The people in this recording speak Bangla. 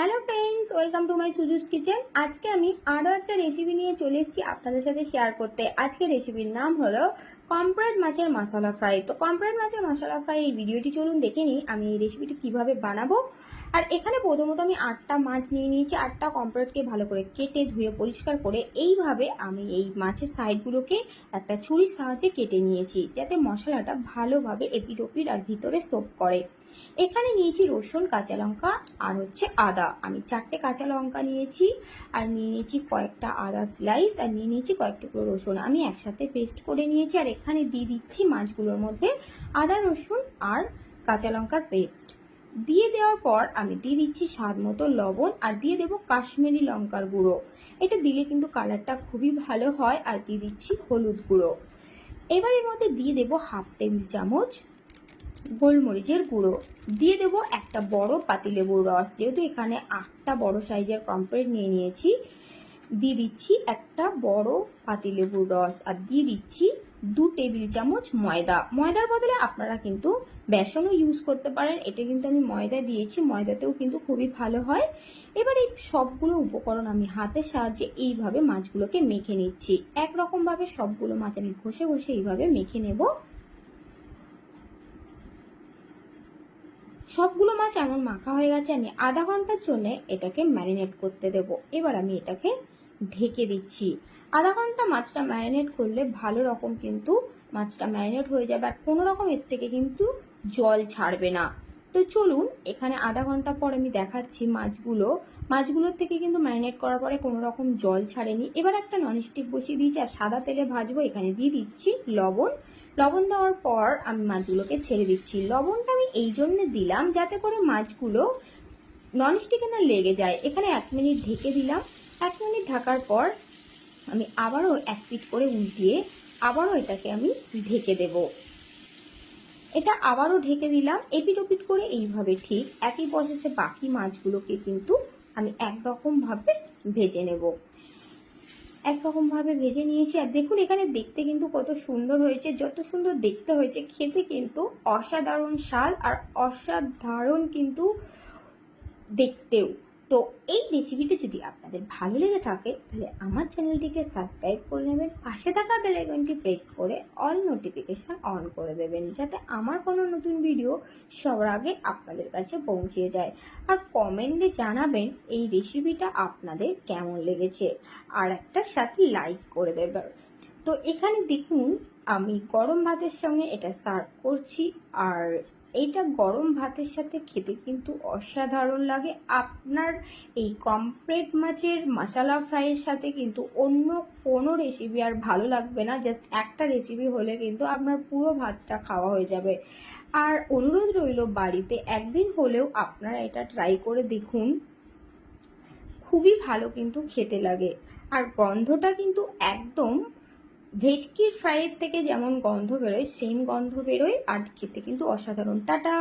Hello friends welcome to my Suju's Kitchen আজকে আমি আরও একটা রেসিপি নিয়ে চলে এসেছি আপনাদের সাথে শেয়ার করতে। আজকে রেসিপির নাম হলো কমপ্রেট মাছের মশলা ফ্রাই তো কমপ্রেট মাছের মশলা ফ্রাই এই ভিডিওটি চলুন দেখে নিই, আমি এই রেসিপিটি কীভাবে বানাবো। আর এখানে প্রথমত আমি আটটা মাছ নিয়ে নিয়েছি, আটটা কমপ্রেটকে ভালো করে কেটে ধুয়ে পরিষ্কার করে এইভাবে আমি এই মাছের সাইডগুলোকে একটা ছুরির সাহায্যে কেটে নিয়েছি, যাতে মশলাটা ভালোভাবে এপিড ওপিড আর ভিতরে সোপ করে। এখানে নিয়েছি রসুন, কাঁচা লঙ্কা আর হচ্ছে আদা। আমি চারটে কাঁচা লঙ্কা নিয়েছি, আর নিয়ে নিয়েছি কয়েকটা আদা স্লাইস আর নিয়ে নিয়েছি কয়েক রসুন। আমি একসাথে পেস্ট করে নিয়েছি, আর এখানে দিয়ে দিচ্ছি মাছগুলোর মধ্যে আদা, রসুন আর কাঁচা লঙ্কার পেস্ট দিয়ে দেওয়ার পর আমি দিয়ে দিচ্ছি স্বাদ মতো লবণ আর দিয়ে দেবো কাশ্মীরি লঙ্কার গুঁড়ো। এটা দিলে কিন্তু কালারটা খুবই ভালো হয় আর দিয়ে দিচ্ছি হলুদ গুঁড়ো। এবার এর মধ্যে দিয়ে দেবো হাফ টেবিল চামচ গোলমরিচের গুঁড়ো। দিয়ে দেব একটা বড় পাতিলেবুর রস, যেহেতু এখানে আটটা বড় সাইজের কমপ্লেট নিয়ে নিয়েছি। দিয়ে দিচ্ছি একটা বড় পাতিলেবুর রস আর দিয়ে দিচ্ছি দু টেবিল চামচ ময়দা। ময়দার বদলে আপনারা কিন্তু বেসনও ইউজ করতে পারেন। এটা কিন্তু আমি ময়দা দিয়েছি। ময়দাতেও কিন্তু খুবই ভালো হয়। এবার এই সবগুলো উপকরণ আমি হাতের সাহায্যে এইভাবে মাছগুলোকে মেখে নিচ্ছি। একরকমভাবে সবগুলো মাছ আমি ঘষে ঘষে এইভাবে মেখে নেব। সবগুলো মাছ এমন মাখা হয়ে গেছে, আমি আধা ঘণ্টার জন্য এটাকে ম্যারিনেট করতে দেব। এবার আমি এটাকে ঢেকে দিচ্ছি। আধা ঘণ্টা মাছটা ম্যারিনেট করলে ভালো রকম কিন্তু মাছটা ম্যারিনেট হয়ে যাবে আর কোনো রকম এর থেকে কিন্তু জল ছাড়বে না। তো চলুন, এখানে আধা ঘণ্টা পর আমি দেখাচ্ছি মাছগুলো। মাছগুলোর থেকে কিন্তু ম্যারিনেট করার পরে কোনো রকম জল ছাড়েনি। এবার একটা ননস্টিক বসিয়ে দিয়েছি আর সাদা তেলে ভাজবো। এখানে দিয়ে দিচ্ছি লবণ। লবণ দেওয়ার পর আমি মাছগুলোকে ছেড়ে দিচ্ছি। লবণটা আমি এই জন্য দিলাম যাতে করে মাছগুলো ননস্টিকে না লেগে যায়। এখানে এক মিনিট ঢেকে দিলাম। এক মিনিট ঢাকার পর আমি আবারও এক পিট করে উল্টিয়ে আবারও এটাকে আমি ঢেকে দেব। এটা আবারও ঢেকে দিলাম। এপিট ওপিট করে এইভাবে ঠিক একই প্রসেসে বাকি মাছগুলোকে কিন্তু আমি একরকমভাবে ভেজে নেব। একরকমভাবে ভেজে নিয়েছি। আর দেখুন, এখানে দেখতে কিন্তু কত সুন্দর হয়েছে। যত সুন্দর দেখতে হয়েছে, খেতে কিন্তু অসাধারণ স্বাদ আর অসাধারণ কিন্তু দেখতেও। তো এই রেসিপিটা যদি আপনাদের ভালো লেগে থাকে, তাহলে আমার চ্যানেলটিকে সাবস্ক্রাইব করে নেবেন, পাশে থাকা বেলাইকনটি প্রেস করে অল নোটিফিকেশন অন করে দেবেন, যাতে আমার কোনো নতুন ভিডিও সবার আগে আপনাদের কাছে পৌঁছে যায়। আর কমেন্টে জানাবেন এই রেসিপিটা আপনাদের কেমন লেগেছে, আর একটা সাথে লাইক করে দেবেন। তো এখানে দেখুন, আমি গরম ভাতের সঙ্গে এটা সার্ভ করছি, আর এইটা গরম ভাতের সাথে খেতে কিন্তু অসাধারণ লাগে। আপনার এই কমপ্লেট মাছের মশলা ফ্রাইয়ের সাথে কিন্তু অন্য কোনো রেসিপি আর ভালো লাগবে না। জাস্ট একটা রেসিপি হলে কিন্তু আপনার পুরো ভাতটা খাওয়া হয়ে যাবে। আর অনুরোধ রইল বাড়িতে, একদিন হলেও আপনারা এটা ট্রাই করে দেখুন। খুবই ভালো কিন্তু খেতে লাগে। আর গন্ধটা কিন্তু একদম ভেটকির ফ্রাইয়ের থেকে যেমন গন্ধ বেরোয় সেম গন্ধ বেরোয় আর খেতে কিন্তু অসাধারণ। টাটা!